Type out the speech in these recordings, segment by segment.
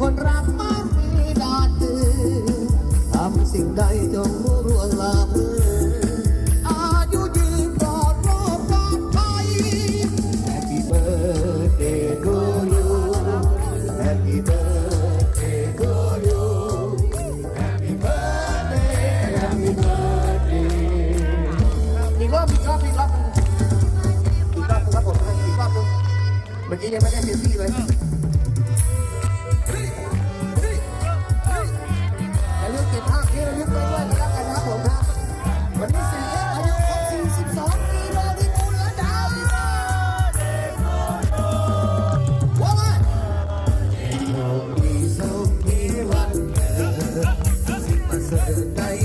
คนรักมากมีดาดื้อทำสิ่งใดจงรู้ร่วงละเมออายุยืนปลอดโรคปลอดภัย Happy birthday to you Happy birthday to you Happy birthday Happy birthday อีกรอบอีกรอบอีกรอบอีกรอบครับผมอีกรอบนึงเมื่อกี้ยังไม่ได้เซลฟี่เลย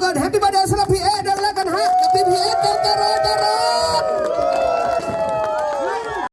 เกิดแฮปปี้เบอร์เดย์สำหรับพี่เอเดินแล้วกันฮะกับพี่พีเอ๊เต้